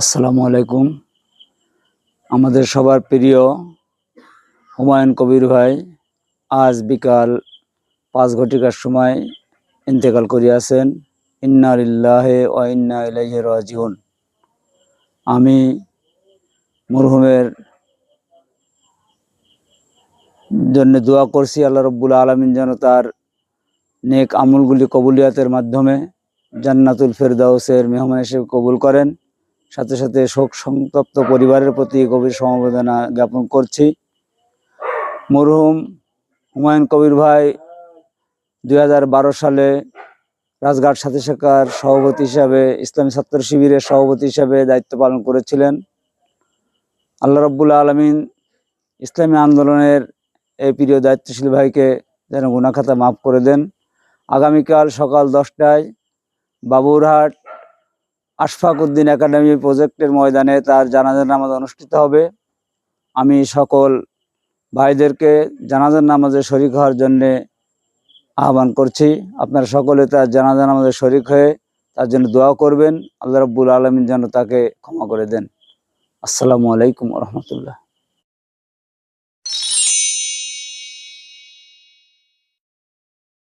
আসসালামু আলাইকুম। আমাদের সবার প্রিয় হুমায়ুন কবির ভাই আজ বিকাল পাঁচ ঘটিকার সময় ইন্তেকাল করিয়াছেন। ইন্না লিল্লাহে ও ইন্না ইলাইহি রাজিউন। আমি মরহুমের জন্য দোয়া করছি, আল্লাহ রব্বুল আলমিন যেন তার নেক আমলগুলি কবুলিয়াতের মাধ্যমে জান্নাতুল ফেরদাউসের মেহমান হিসেবে কবুল করেন। সাথে সাথে শোক সন্তপ্ত পরিবারের প্রতি গভীর সমবেদনা জ্ঞাপন করছি। মরহুম হুমায়ুন কবির ভাই দু হাজার বারো সালে রাজঘাট সাথে শাখার সভাপতি হিসাবে, ইসলামী ছাত্র শিবিরের সভাপতি হিসাবে দায়িত্ব পালন করেছিলেন। আল্লাহ রব্বুল আলমিন ইসলামী আন্দোলনের এই প্রিয় দায়িত্বশীল ভাইকে যেন গুণাখাতা মাফ করে দেন। আগামীকাল সকাল দশটায় বাবুরহাট আশফাক উদ্দিন একাডেমি প্রজেক্টের ময়দানে তার জানাজার নামাজ অনুষ্ঠিত হবে। আমি সকল ভাইদেরকে জানাজার নামাজে শরিক হওয়ার জন্যে আহ্বান করছি। আপনারা সকলে তার জানাজার নামাজে শরিক হয়ে তার জন্য দোয়া করবেন। আল্লাহ রব্বুল আলমিন যেন তাকে ক্ষমা করে দেন। আসসালামু আলাইকুম রহমতুল্লাহ।